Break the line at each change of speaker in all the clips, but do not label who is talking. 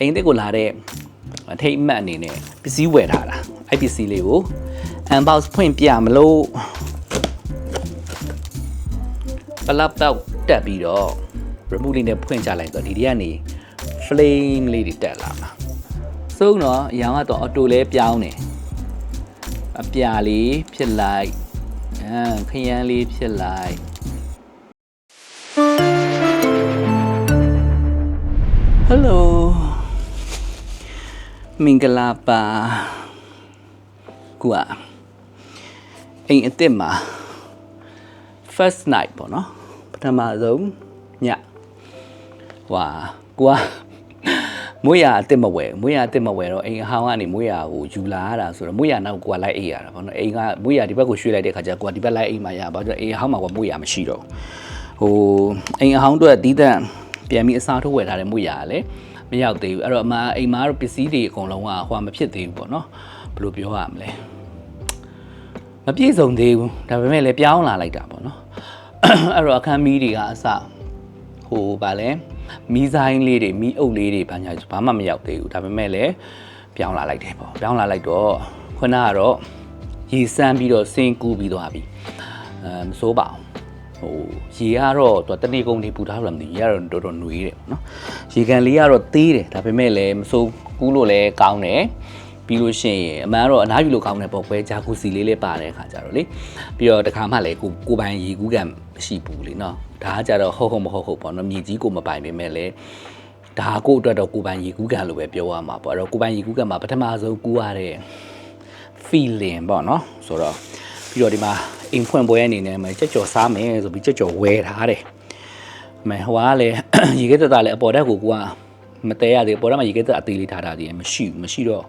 အိမ်သစ်ကိုလာတဲ့အထိတ်အမှတ်အနေနဲ့ပစ္စည်းဝယ်ထားတာအဲ့ပစ္စည်းလေးကို unbox ဖွင့်ပြမလို့ပလပ်တော့တက်ပြီးတော့ remove လေးနဲ့ဖွင့်ချလိုက်တော့ဒီဒီကနေ flame လေးတွေတက်လာမှာစုံတော့အရောင်ကတော့ auto လဲပြောင်းတယ်အပြာလေးဖြစ်လိုက်အဲခရမ်းလေးဖြစ်လိုက် Hello မင်္ဂလာပါကွာအိမ်အစ်စ်မှာ first night ပေါ့နော်ပထမဆုံးညဟွာကွာမွေးရအစ်စ်မဝယ်မွေးရအစ်စ်မဝယ်တော့အိမ်အဟောင်းကနေမွေးရကိုယူလာရတာဆိုတော့မွေးရနောက်ကွာလိုက်အိပ်ရတာပေါ့နော်အိမ်ကမွေးရဒီဘက်ကိုရွှေ့လိုက်တဲ့ခါကျကွာဒီဘက်လိုက်အိမ်မှာရပါတော့အိမ်အဟောင်းမှာကွာမွေးရမရှိတော့ဘူးဟိုအိမ်အဟောင်းအတွက်တီးတန့်ပြန်ပြီးအစားထိုးဝယ်ထားတဲ့မွေးရကလည်း မရောက်သေးဘူးအဲ့တော့အမအိမ်မှာတော့ပစ္စည်းတွေအကုန်လုံးကဟိုမဖြစ်သေးဘူးပေါ့နော်ဘယ်လိုပြောရမလဲမပြည့်စုံသေးဘူးဒါပေမဲ့လည်းပြောင်းလာလိုက်တာပေါ့နော်အဲ့တော့အခန်းမီးတွေကအစဟိုဗာလဲမီးဆိုင်လေးတွေမီးအုပ်လေးတွေဘာညာဘာမှမရောက်သေးဘူးဒါပေမဲ့လည်းပြောင်းလာလိုက်တယ်ပေါ့ပြောင်းလာလိုက်တော့ခုနကတော့ရေစမ်းပြီးတော့စင်ကူးပြီးသွားပြီအဲမစိုးပါဘူး ဟိုရေကတော့သူကတနေ့ကုန်နေပူထားလို့မသိဘူးရေကတော့တော်တော်ຫນွေးတယ်ပေါ့နော်ရေကန်လေးကတော့သေးတယ်ဒါပေမဲ့လည်းမစိုးကူးလို့လည်းကောင်းတယ်ပြီးလို့ရှိရင်အမှန်ကတော့အနားယူလို့ကောင်းတယ်ပေါ့ကွယ်ဂျာကူစီလေးလေးပါတဲ့အခါကျတော့လေပြီးတော့တခါမှလည်းကိုကိုပိုင်ရေကူးကံမရှိဘူးလေနော်ဒါကကြတော့ဟုတ်ဟုတ်မဟုတ်ဟုတ်ပေါ့နော်မြေကြီးကိုမပိုင်ပေမဲ့လည်းဒါကိုအတွက်တော့ကိုပိုင်ရေကူးကံလို့ပဲပြောရမှာပေါ့အဲ့တော့ကိုပိုင်ရေကူးကံမှာပထမဆုံးကူးရတဲ့ feeling ပေါ့နော်ဆိုတော့ ပြီးတော့ဒီမှာအိမ်ဖွင့်ပွဲအနေနဲ့မှကြက်ကြော်စားမယ်ဆိုပြီးကြက်ကြော်ဝဲထားတယ်မဲဟိုကလည်းရေခဲတက်တာလည်းအပေါ်တက်ကိုကူကမတဲရသေးဘူးအပေါ်တက်မှာရေခဲတက်အသေးလေးထားတာဒီမရှိဘူးမရှိတော့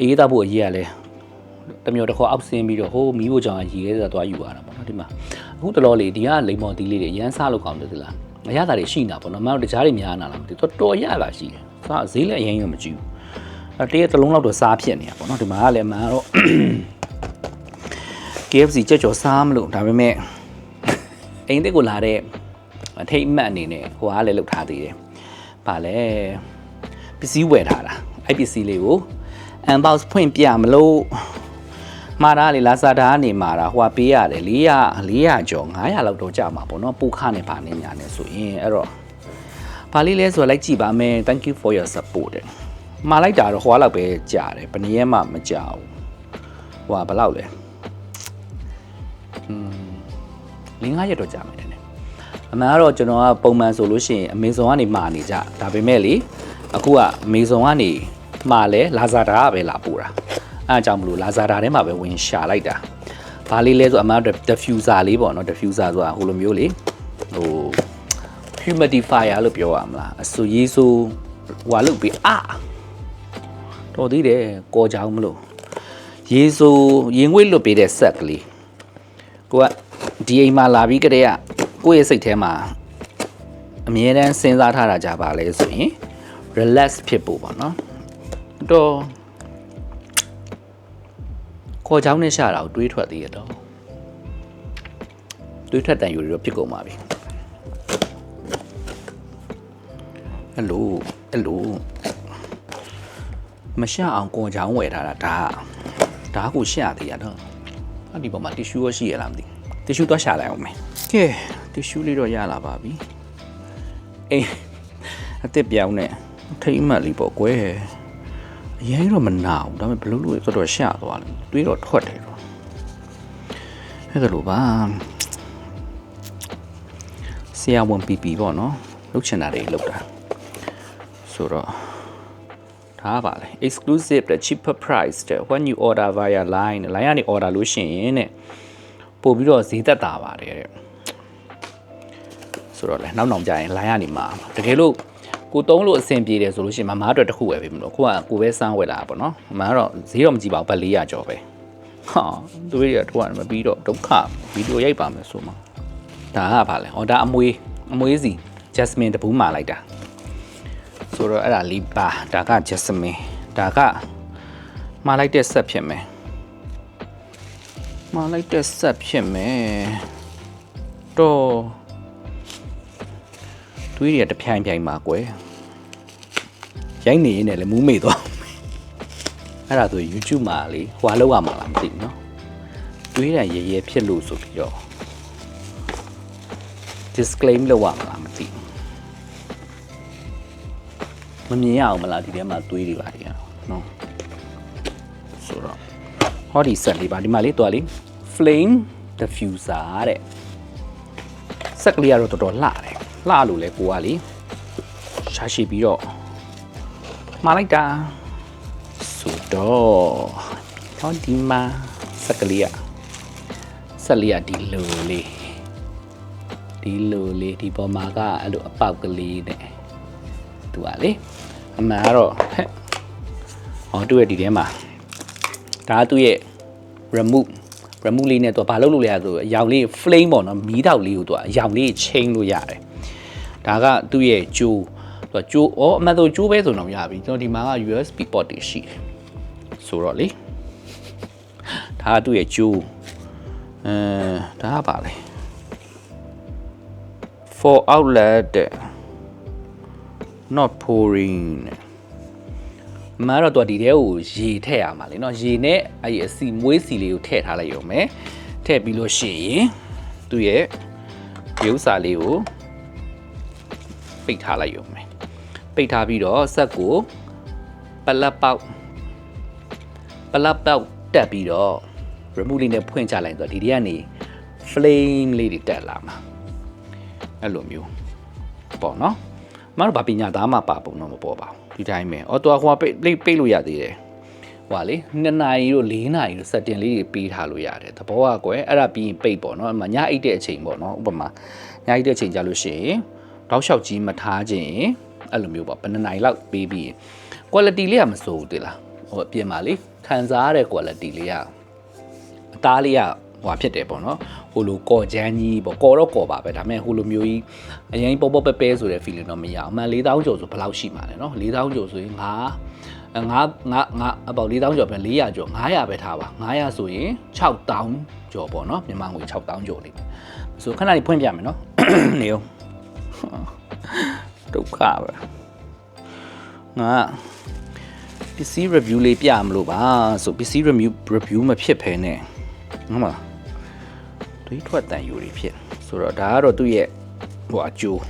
အေးသားဖို့အရေးရလဲတမျိုးတစ်ခေါက်အောက်ဆင်းပြီးတော့ဟိုမီးဖို့ကြောင့်ရေခဲသွားယူရတာပေါ့နော်ဒီမှာအခုတလောလေးဒီကလိမ္မော်တီးလေးတွေရမ်းစားလို့ကောင်းတယ်သလားအရသာတွေရှိနေတာပေါ့နော်မတို့တခြားတွေများနာလားမသိဘူးတော်တော်ရတာရှိတယ်စားဈေးလည်းအရင်ရောမကြည့်ဘူးအဲတရက်တစ်လုံးလောက်တော့စားဖြစ်နေတာပေါ့နော်ဒီမှာကလည်းမန်တော့ KFC ကြက်ကြော်စားမလို့ဒါပေမဲ့အိမ်သစ်ကိုလာတဲ့အထိတ်အမှတ်အနေနဲ့ဟိုကလည်းလောက်ထားသေးတယ်။ဗာလဲပစ္စည်းဝယ်ထားတာအဲ့ပစ္စည်းလေးကို unbox ဖွင့်ပြမလို့မှာတာလေလာဇာတာကနေမှာတာဟိုကပေးရတယ်400 400ကျော်900လောက်တော့ကြာမှာပေါ့နော်ပူခနဲ့ပါနေညာနေဆိုရင်အဲ့တော့ဘာလေးလဲဆိုတော့လိုက်ကြည့်ပါမယ် thank you for your support တဲ့မှာလိုက်တာတော့ဟိုကလောက်ပဲကြာတယ်ဘယ်နည်းမှမကြာဘူးဟိုကဘယ်လောက်လဲ อืม5ရက်တော့ကြာမယ်တဲ့အမှန်ကတော့ကျွန်တော်ကပုံမှန်ဆိုလို့ရှိရင် Amazon ကနေမှာနေကြဒါပေမဲ့လေအခုက Amazon ကနေမှာလဲ Lazada ကပဲလာပို့တာအဲအကြောင်းမလို့ Lazada ထဲမှာပဲဝင်ရှာလိုက်တာဘာလေးလဲဆိုအမှန်တော့ diffuser လေးပေါ့နော် diffuser ဆိုတာဟိုလိုမျိုးလေဟို humidifier လို့ပြောရမလားအဆူရေးဆိုဟွာလုပ်ပြီးအာတော်သေးတယ်ကော်ကြောင်မလို့ရေဆိုရင်ငွေ့လွတ်ပေးတဲ့ဆက်ကလေး ကိုကဒီအိမ်မှာလာပြီးကြတဲ့ကကိုယ့်ရဲ့စိတ်ထဲမှာအမြဲတမ်းစဉ်းစားထားတာကြပါလဲဆိုရင် relax ဖြစ်ဖို့ပေါ့နော်တော့ခေါ်ချောင်းနဲ့ရှာတာကိုတွေးထွက်သေးရတော့တွေးထွက်တန်ယူတွေတော့ဖြစ်ကုန်ပါပြီဟယ်လိုဟယ်လိုမရှာအောင်ကော်ချောင်းဝယ်ထားတာဒါဒါကိုရှာသေးရတော့ အဲ့ဒီပေါ်မှာတီရှူရရှိရလားမသိတီရှူတော့ရှာလိုက်အောင်မယ်ကဲတီရှူလေးတော့ရလာပါပြီအေးအစ်စ်ပြောင်းနဲ့ထိမ့်မှတ်လေးပေါ့ကွယ်အရင်တော့မနာဘူးဒါပေမဲ့ဘလို့လို့တော်တော်ရှာသွားတယ်တွေးတော့ထွက်တယ်တော့အဲ့ဒါလိုပါဆရာဝန်ပီပီပေါ့နော်လုတ်ချင်တာတွေလုတ်တာဆိုတော့ ဒါကပါလေ exclusive တဲ့ cheaper price တဲ့ when you order via line line ကနေ order လို့ရှိရင်တဲ့ပို့ပြီးတော့ဈေးသက်တာပါတယ်တဲ့ဆိုတော့လေနောက်နောက်ကြရင် line ကနေမှာတကယ်လို့ကိုတုံးလို့အဆင်ပြေတယ်ဆိုလို့ရှိရင်မမအတွက်တစ်ခုပဲပြီမလို့ကိုကကိုပဲစမ်းဝယ်လာပါတော့မမကတော့ဈေးတော့မကြည့်ပါဘူးဘတ်400ကျော်ပဲဟာသူတို့ရတော့မပြီးတော့ဒုက္ခဗီဒီယိုရိုက်ပါမယ်ဆိုမှဒါကပါလေဟောဒါအမွေးအမွေးစီ jasmine တပူးမာလိုက်တာ ဆိုတော့အဲ့ဒါလေးပါဒါက jasmine ဒါကမာလိုက်တဲ့ဆက်ဖြစ်မယ်မာလိုက်တဲ့ဆက်ဖြစ်မယ်တော့တွေးရတပြိုင်ပြိုင်ပါကွယ် ရိုက်နေရင်းနဲ့လည်းမူးမေ့သွားအဲ့ဒါဆို YouTube မှာလေဟွာလောက်ရမှာလားမသိဘူးเนาะတွေးတယ်ရဲရဲဖြစ်လို့ဆိုပြီးတော့ disclaim လောက်ရမှာလားမသိဘူး မမြင်ရအောင်မလားဒီထဲမှာတွေးတွေပါတွေရနော်ဆိုတော့ဟောဒီဆက်လေးပါဒီမှာလေးတွားလေး flame diffuser တဲ့ဆက်ကလေးကတော့တော်တော်လှတယ်လှလို့လဲကိုကလေရှာရှိပြီးတော့မှားလိုက်တာဆိုတော့ဟောဒီမှာဆက်ကလေးอ่ะဆက်လေးอ่ะဒီလိုလေးဒီလိုလေးဒီပေါ်မှာကအဲ့လိုအပေါက်ကလေးနဲ့ ့ သူကလေအမှန်ကတော့ဟဲ့ဟောသူ့ရဲ့ဒီထဲမှာဒါကသူ့ရဲ့ remove remove လေးနဲ့သူကဘာလုပ်လို့လဲဆိုတော့အရောင်လေး flame ပေါ့နော်မီးတောက်လေးကိုသူကအရောင်လေးချိန်လို့ရတယ်ဒါကသူ့ရဲ့ကြိုးသူကကြိုးဩအမှန်ဆိုကြိုးပဲဆိုတော့ရပြီကျွန်တော်ဒီမှာက USB port တွေရှိတယ်ဆိုတော့လေဒါကသူ့ရဲ့ကြိုးအဲဒါကပါလေ for outlet တဲ့ not pouring တဲ့မမတော့သူကဒီထဲကိုရေထည့်ရမှာလေเนาะရေနဲ့အဲ့ဒီအစီမွေးစီလေးကိုထည့်ထားလိုက်ရုံပဲထည့်ပြီးလို့ရှိရင်သူ့ရဲ့ရုပ်စာလေးကိုပိတ်ထားလိုက်ရုံပဲပိတ်ထားပြီးတော့ဆက်ကိုပလက်ပေါက်ပလက်ပေါက်တက်ပြီးတော့ remove လေးနဲ့ဖွင့်ချလိုက်ဆိုတော့ဒီထဲကနေ flame လေးတွေတက်လာမှာအဲ့လိုမျိုးပေါ့နော် မတော်ဗာပညာသားမှပါပုံတော့မပေါ်ပါဘူးဒီတိုင်းပဲအော်တော့ဟိုကပိတ်ပိတ်ပိတ်လို့ရသေးတယ်ဟွာလေ2နာရီတို့4နာရီတို့ setting လေးတွေပေးထားလို့ရတယ်သဘောကကွယ်အဲ့ဒါပြီးရင်ပိတ်ပေါ့နော်အမှညအိတ်တဲ့အချိန်ပေါ့နော်ဥပမာညအိတ်တဲ့အချိန်ကြလို့ရှိရင်တောက်လျှောက်ကြီးမထားခြင်းအဲ့လိုမျိုးပေါ့ဘယ်နှစ်နာရီလောက်ပေးပြီးရင် quality လေးကမစိုးဘူးတိလားဟိုအပြင်မှာလေခံစားရတဲ့ quality လေးကအသားလေးက ဟိုဖြစ်တယ်ပေါ့နော်ဟိုလိုကော်ချမ်းကြီးပေါ့ကော်တော့ကော်ပါပဲဒါပေမဲ့ဟိုလိုမျိုးကြီးအရင်ပေါ့ပေါ့ပဲပဲဆိုတဲ့ feeling တော့မရအောင်အမှန်4000ကျော်ဆိုဘယ်လောက်ရှိမှာလဲနော်4000ကျော်ဆိုရင်ငါငါငါငါအပေါ4000ကျော်ပဲ400ကျော်900ပဲထားပါ900ဆိုရင်6000ကျော်ပေါ့နော်မြန်မာငွေ6000ကျော်လေးဆိုခဏလေးဖွင့်ပြမယ်နော်နေအောင်ဒုက္ခပဲငါပစ္စည်း review လေးပြမလို့ပါဆိုပစ္စည်း review review မဖြစ်ဖ ೇನೆ ဟုတ်မလား တွေးထွက်တန်ယူတွေဖြစ်ဆိုတော့ဒါကတော့သူ့ရဲ့ဟိုအကျိုး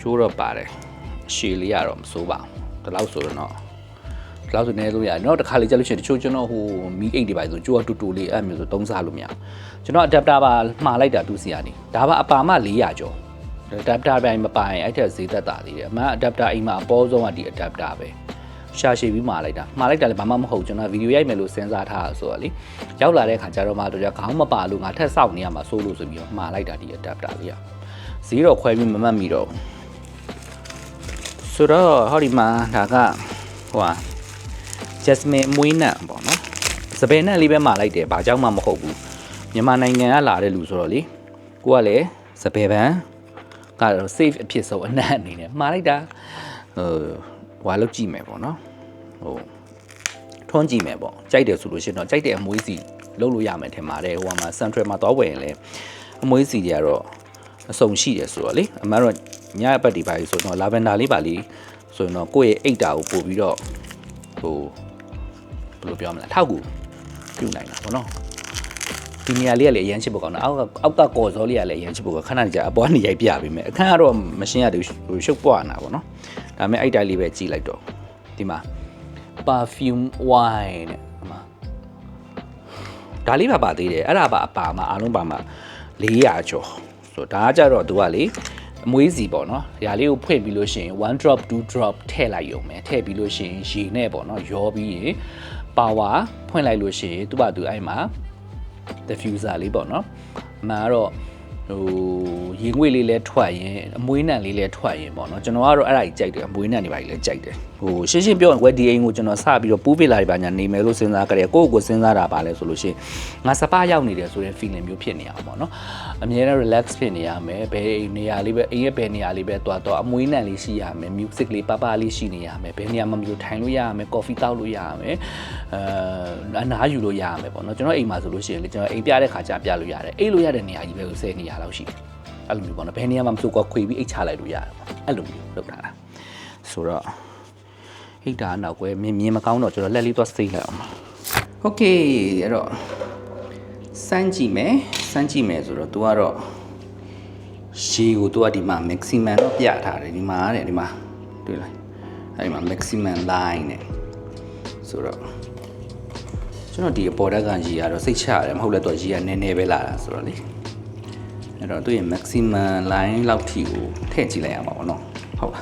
ကျိုးတော့ပါတယ်ရှည်လေးရတော့မစိုးပါဘူးဒီလောက်ဆိုတော့ဒီလောက်ဆိုနေလို့ရတယ်နော်တစ်ခါလေးကြက်လို့ရှိရင်တချို့ကျွန်တော်ဟိုမီးအိတ်တွေပါဆိုကျိုးကတူတူလေးအဲ့မျိုးဆိုသုံးစားလို့မရကျွန်တော် adapter ပါမှားလိုက်တာသူစီကနေဒါပါအပါမ400ကျော် adapter ပိုင်းမပိုင်အဲ့ထက်ဈေးသက်သာသေးတယ်အမှန် adapter အိမ်မှာအပေါ်ဆုံးကဒီ adapter ပဲ ရှာရှည်ပြီးမှာလိုက်တာမှာလိုက်တာလည်းဘာမှမဟုတ်ကျွန်တော်ဗီဒီယိုရိုက်မယ်လို့စဉ်းစားထားတာဆိုတော့လေရောက်လာတဲ့ခါကျတော့မှတော့ခေါင်းမပါလို့ငါထက်ဆောက်နေရမှာစိုးလို့ဆိုပြီးတော့မှာလိုက်တာဒီ adapter လေးอ่ะဈေးတော့ခွဲပြီးမမှတ်မိတော့ဆိုတော့ဟောဒီမှာဒါကဟိုဟာ Jasmine မွေးနံပေါ့နော်စပယ်နံလေးပဲမှာလိုက်တယ်ဘာကြောင့်မှမဟုတ်ဘူးမြန်မာနိုင်ငံကလာတဲ့လူဆိုတော့လေကိုကလည်းစပယ်ပန်းကတော့ safe အဖြစ်ဆုံးအနံ့အနေနဲ့မှာလိုက်တာဟို ဟွာလောက်ကြည့်မယ်ပေါ့နော်ဟိုထွန်းကြည့်မယ်ပေါ့ကြိုက်တယ်ဆိုလို့ရှိရင်တော့ကြိုက်တဲ့အမွေးစီလုံးလို့ရမယ်ထင်ပါတယ်ဟိုမှာ central မှာသွားဝယ်ရင်လည်းအမွေးစီတွေကတော့အစုံရှိတယ်ဆိုတော့လေအမှန်တော့ညအပတ်ဒီပါလေးဆိုတော့ lavender လေးပါလေးဆိုရင်တော့ကိုယ့်ရဲ့အိတ်တာကိုပို့ပြီးတော့ဟိုဘယ်လိုပြောမလဲထောက်ကူပြုတ်နိုင်တာပေါ့နော် ဒီနေရာလေးကလည်းအရန်ချစ်ဖို့ကောင်းတာအောက်ကအောက်ကကော်စောလေးကလည်းအရန်ချစ်ဖို့ခဏကြာအပေါ်ကနေရိုက်ပြပေးမယ်အခန်းကတော့မရှင်းရသေးဘူးရှုပ်ပွားနေတာပေါ့နော်ဒါပေမဲ့အဲ့တိုင်းလေးပဲကြည့်လိုက်တော့ဒီမှာ perfume wine တဲ့ဒီမှာဒါလေးပါပါသေးတယ်အဲ့ဒါပါအပါမှာအားလုံးပါမှာ400ကျော်ဆိုဒါကကြတော့သူကလေအမွေးစီပေါ့နော်။ဒါလေးကိုဖွင့်ပြီးလို့ရှိရင်1 drop 2 drop ထည့်လိုက်ရုံပဲ။ထည့်ပြီးလို့ရှိရင်ရေနဲ့ပေါ့နော်။ရောပြီးရင် power ဖွင့်လိုက်လို့ရှိရင်သူ့ဘာသူအဲ့မှာ diffuser လေးပေါ့နော်။အမှန်ကတော့ ဟိုရေငွေ့လေးလဲထွက်ရင်အမွေးနံလေးလဲထွက်ရင်ပေါ့နော်ကျွန်တော်ကတော့အဲ့ဒါကြီးကြိုက်တယ်အမွေးနံတွေပါကြီးလဲကြိုက်တယ်ဟိုရှင်းရှင်းပြောရင်ကွယ်ဒီအိမ်ကိုကျွန်တော်စပြီးတော့ပူးပေးလာတွေပါညာနေမယ်လို့စဉ်းစားကြတယ်ကိုယ့်ကိုယ်စဉ်းစားတာပါလဲဆိုလို့ရှိရင်ငါစပါရောက်နေတယ်ဆိုတဲ့ feeling မျိုးဖြစ်နေအောင်ပေါ့နော်အမြဲတမ်း relax ဖြစ်နေရမယ်ဘယ်နေရာလေးပဲအိမ်ရဲ့ဘယ်နေရာလေးပဲသွားတော့အမွေးနံလေးရှိရမယ် music လေးပပလေးရှိနေရမယ်ဘယ်နေရာမှမလို့ထိုင်လို့ရရမယ် coffee တောက်လို့ရရမယ်အဲအနားယူလို့ရရမယ်ပေါ့နော်ကျွန်တော်အိမ်မှာဆိုလို့ရှိရင်လေကျွန်တော်အိမ်ပြတဲ့ခါကျပြလို့ရတယ်အိမ်လို့ရတဲ့နေရာကြီးပဲ10နေရာလောက်ရှိတယ်အဲ့လိုမျိုးပေါ့နော်ဘယ်နေရာမှာမဆိုကွာခွေပြီးအိတ်ချလိုက်လို့ရတယ်ပေါ့အဲ့လိုမျိုးလုပ်တာလား ဆိုတော့ဟိတ်တာအနောက်ကွယ်မြင်မြင်မကောင်းတော့ကျွန်တော်လက်လေးသွားစိတ်လိုက်အောင်ပါโอเคအဲ့တော့စမ်းကြည့်မယ်စမ်းကြည့်မယ်ဆိုတော့ तू ကတော့ရေကို तू ကဒီမှာ maximum တော့ပြထားတယ်ဒီမှာတဲ့ဒီမှာတွေ့လားအဲ့ဒီမှာ maximum line နဲ့ဆိုတော့ကျွန်တော်ဒီအပေါ်ဓာတ်ကရေကတော့စိတ်ချရတယ်မဟုတ်လဲတော့ရေကနည်းနည်းပဲလာတာဆိုတော့လေ အဲ့တော့သူ့ရဲ့ maximum line လောက်ထိကိုထည့်ကြည့်လိုက်ရမှာပေါ့နော်ဟုတ်ပါ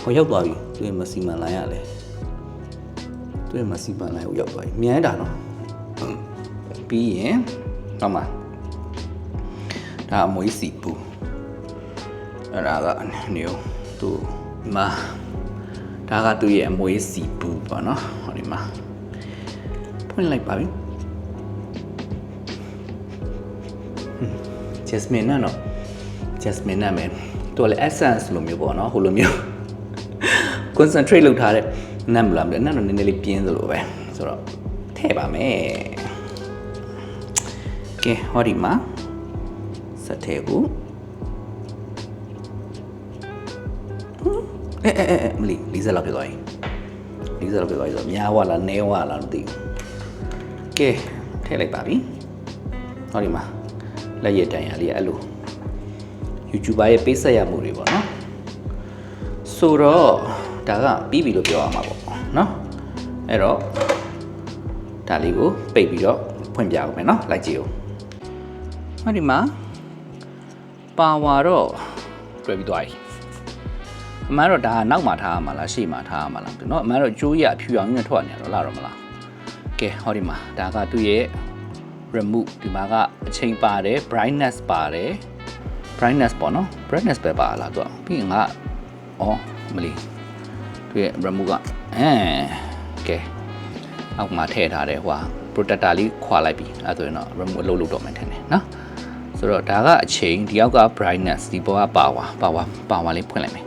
ဟောရောက်သွားပြီသူ့ရဲ့ maximum line ရလဲသူ့ရဲ့ maximum line ကိုရောက်သွားပြီမြန်တာနော်ပြီးရင်တော့မှာဒါအမွေးစီပူအဲ့ဒါကနေရောသူဒီမှာဒါကသူ့ရဲ့အမွေးစီပူပေါ့နော်ဟောဒီမှာဖွင့်လိုက်ပါပြီ Jasmine နဲ့နော် Jasmine နဲ့မယ်သူကလည်း essence လိုမျိုးပေါ့နော်ဟိုလိုမျိုး concentrate လုပ်ထားတဲ့နတ်မလားမလဲနတ်တော့နည်းနည်းလေးပြင်းသလိုပဲဆိုတော့ထည့်ပါမယ်ကဲဟောဒီမှာစက်ထဲကိုအဲအဲအဲမလီ40လောက်ပြသွားပြီ40လောက်ပြသွားပြီဆိုတော့များဝလားနည်းဝလားမသိဘူးကဲထည့်လိုက်ပါပြီဟောဒီမှာ လက်ရည်တန်ရလေးအဲ့လို YouTuber ရဲ့ပေးဆက်ရမှုတွေပေါ့နော်ဆိုတော့ဒါကပြီးပြီလို့ပြောရမှာပေါ့နော်အဲ့တော့ဒါလေးကိုပိတ်ပြီးတော့ဖွင့်ပြအောင်မယ်နော်လိုက်ကြည့်အောင်ဟောဒီမှာပါဝါတော့တွေ့ပြီးသွားပြီအမှန်တော့ဒါကနောက်မှထားရမှာလားရှေ့မှထားရမှာလားเนาะအမှန်တော့ကျိုးရအဖြူအောင်ကြီးနဲ့ထွက်နေတော့လာတော့မလားကဲဟောဒီမှာဒါကသူ့ရဲ့ remove ဒီမှာကအချိန်ပါတယ် brightness ပါတယ် brightness ပေါ့နော် brightness ပဲပါလားသူကပြီးရင်ကဩမလီသူရဲ့ remove ကအဲကဲအောက်မှာထည့်ထားတယ်ဟိုဟာ protector လေးခွာလိုက်ပြီအဲဆိုရင်တော့ remove အလုပ်လုပ်တော့မှထင်တယ်နော်ဆိုတော့ဒါကအချိန်ဒီအောက်က brightness ဒီဘောက power power power လေးဖွင့်လိုက်မယ်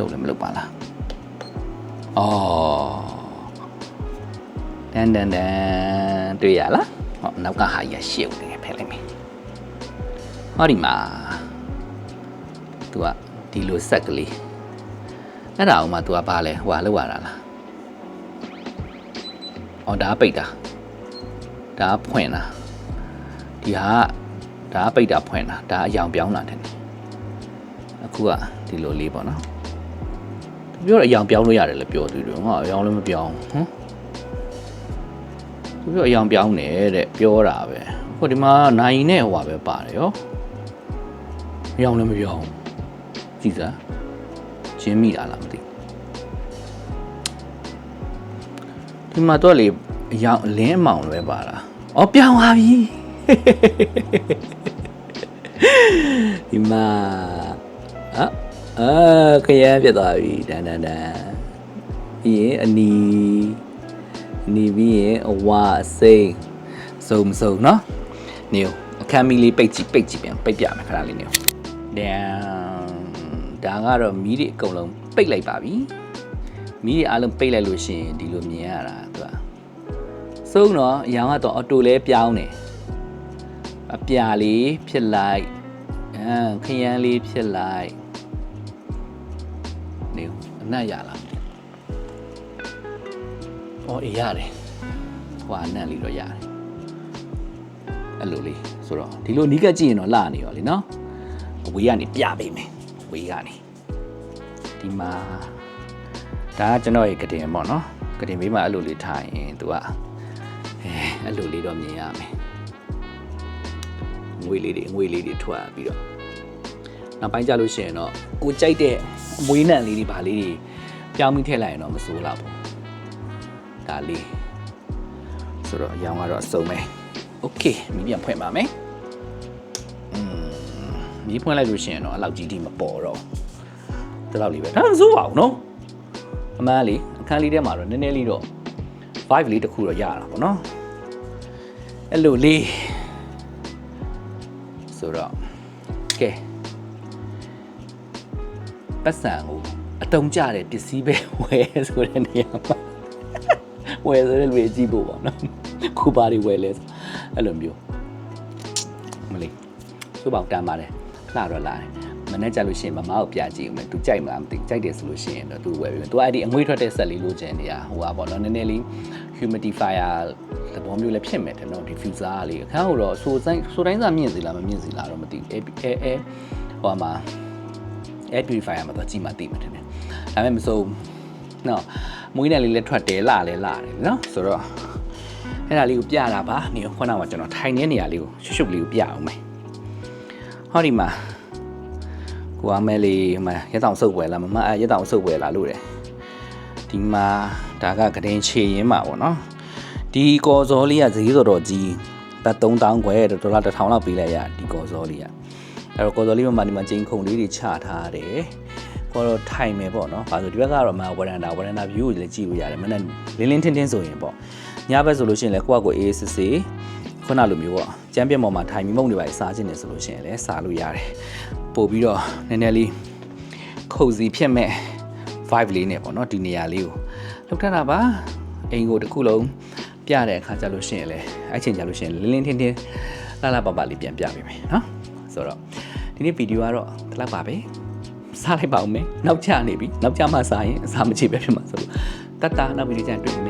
လုပ်လည်းမလုပ်ပါလားအော်တန်တန်တန်တွေ့ရလားဟောနောက်ကဟာကြီးရှေ့ဦးနေဖဲလိုက်မယ်ဟောဒီမှာသူကဒီလိုဆက်ကလေးအဲ့ဒါအောင်မှ तू ကဘာလဲဟွာလောက်ရတာလားအော်ဒါကပိတ်တာဒါကဖွင့်တာဒီဟာကဒါကပိတ်တာဖွင့်တာဒါကအယောင်ပြောင်းတာတယ်အခုကဒီလိုလေးပေါ့နော်သူ ပြောတော့အယောင်ပြောင်းလို့ရတယ်လို့ပြောသူတို့ငါအယောင်လည်းမပြောင်းဟမ်သူပြောအယောင်ပြောင်းတယ်တဲ့ပြောတာပဲဟိုဒီမှာနိုင်နဲ့ဟိုပါပဲပါတယ်ရောမယောင်လည်းမပြောင်းကြည့်စားရှင်းမိတာလားမသိဒီမှာတော့လေအယောင်လင်းအမောင်လည်းပါလားအော်ပြောင်းသွားပြီဒီမှာ အာအာခရမ်းပြတ်သွားပြီတန်တန်တန်ပြီးရင်အနီး နေပြီးရင်အဝအစိမ့်စုံမစုံเนาะနေအခမ်းမီလေးပိတ်ကြည့်ပိတ်ကြည့်ပြန်ပိတ်ပြမယ်ခဏလေးနေဒန်ဒါကတော့မီးတွေအကုန်လုံးပိတ်လိုက်ပါပြီမီးတွေအားလုံးပိတ်လိုက်လို့ရှိရင်ဒီလိုမြင်ရတာသူကစုံတော့အရောင်ကတော့အော်တိုလဲပြောင်းတယ်အပြာလေးဖြစ်လိုက်အဲခရမ်းလေးဖြစ်လိုက် နေအနက်ရလား။အော်အေးရတယ်။ဟွာနန့်လေးတော့ရတယ်။အဲ့လိုလေးဆိုတော့ဒီလိုနီးကပ်ကြည့်ရင်တော့လှနေရောလေနော်။အဝေးကနေပြပေးမယ်။အဝေးကနေဒီမှာဒါကကျွန်တော်ရဲ့ကတင်ပေါ့နော်။ကတင်ဘေးမှာအဲ့လိုလေးထားရင်သူကအဲအဲ့လိုလေးတော့မြင်ရမယ်။ငွေလေးတွေငွေလေးတွေထွက်ပြီးတော့နောက်ပိုင်းကြလို့ရှိရင်တော့ကိုကြိုက်တဲ့ အမွေးနံလေးတွေဗာလေးတွေပြောင်းပြီးထည့်လိုက်ရင်တော့မစိုးလောက်ဘူး ဒါလေးဆိုတော့အရောင်ကတော့အစုံပဲโอเคမီးပြန်ဖွင့်ပါမယ်อืมမီးဖွင့်လိုက်လို့ရှိရင်တော့အလောက်ကြီးတိမပေါ်တော့ဒီလောက်လေးပဲဒါမစိုးပါဘူးနော်အမှန်လေးအခန်းလေးထဲမှာတော့နည်းနည်းလေးတော့ vibe လေးတစ်ခုတော့ရတာပေါ့နော်အဲ့လိုလေးဆိုတော့ကဲ ပတ်စံကိုအတုံးကြတဲ့ပစ္စည်းပဲဝယ်ဆိုတဲ့နေရာမှာဝယ်ဆိုတဲ့လူတွေကြည့်ဖို့ပေါ့နော်ခုပါတွေဝယ်လဲဆိုအဲ့လိုမျိုးမလေးစိုးပေါက်တမ်းပါတယ်လှတော့လာတယ်မနေ့ကျလို့ရှိရင်မမကိုပြကြည့်ဦးမယ်သူကြိုက်မလားမသိဘူးကြိုက်တယ်ဆိုလို့ရှိရင်တော့သူဝယ်ပြီးသူအဲ့ဒီအငွေ့ထွက်တဲ့ဆက်လေးလိုချင်နေတာဟိုပါပေါ့နော်နည်းနည်းလေး humidifier သဘောမျိုးလည်းဖြစ်မယ်တဲ့နော် diffuser လေးအခန်းကိုတော့ဆိုတိုင်းဆိုတိုင်းစားမြင့်စီလားမမြင့်စီလားတော့မသိဘူးအဲအဲအဲဟိုမှာ air purifier မှာတော့ကြည့်မှသိမှာတယ်ဒါပေမဲ့မစိုးနော်မွေးနယ်လေးလည်းထွက်တယ်လှလည်းလှတယ်နော်ဆိုတော့အဲ့ဒါလေးကိုပြတာပါနေခုနကကျွန်တော်ထိုင်နေတဲ့နေရာလေးကိုရှုပ်ရှုပ်လေးကိုပြအောင်မယ်ဟောဒီမှာကိုအမဲလေးဟိုမှာရက်တောင်စုပ်ပွဲလားမမအဲရက်တောင်စုပ်ပွဲလားလို့တယ်ဒီမှာဒါကကတင်ချေရင်းမှာပေါ့နော်ဒီကော်စောလေးကဈေးတော်တော်ကြီးတက်3000ခွဲဒေါ်လာ1000လောက်ပေးလိုက်ရဒီကော်စောလေးက အဲ့တော့ကော်စော်လေးမှာဒီမှာကျင်းခုံလေးတွေချထားတယ်ကိုတော့ထိုင်မယ်ပေါ့နော်။ဘာလို့ဒီဘက်ကတော့မဝရန်တာဝရန်တာ view ကိုလည်းကြည့်လို့ရတယ်။မနေ့လင်းလင်းထင်းထင်းဆိုရင်ပေါ့။ညဘက်ဆိုလို့ရှိရင်လည်းကိုယ့်အကိုအေးစစ်စစ်ခုနလိုမျိုးပေါ့။ကျမ်းပြတ်ပေါ်မှာထိုင်ပြီးမုံတွေပါစားခြင်းနေဆိုလို့ရှိရင်လည်းစားလို့ရတယ်။ပို့ပြီးတော့နည်းနည်းလေးခုတ်စီဖြစ်မဲ့ vibe လေးနဲ့ပေါ့နော်ဒီနေရာလေးကိုလောက်ထတာပါ။အိမ်ကိုတစ်ခုလုံးပြတဲ့အခါကျလို့ရှိရင်လည်းအဲ့ချိန်ကျလို့ရှိရင်လင်းလင်းထင်းထင်းလာလာပပလေးပြန်ပြပေးမယ်နော်။ဆိုတော့ ဒီနေ့ဗီဒီယိုကတော့ဒီလောက်ပါပဲစားလိုက်ပါဦးမယ်နောက်ကျနေပြီနောက်ကျမှစားရင်အစားမချေပဲဖြစ်မှာဆိုလို့တတ်တာနောက်ဗီဒီယိုကျရင်တွေ့မယ်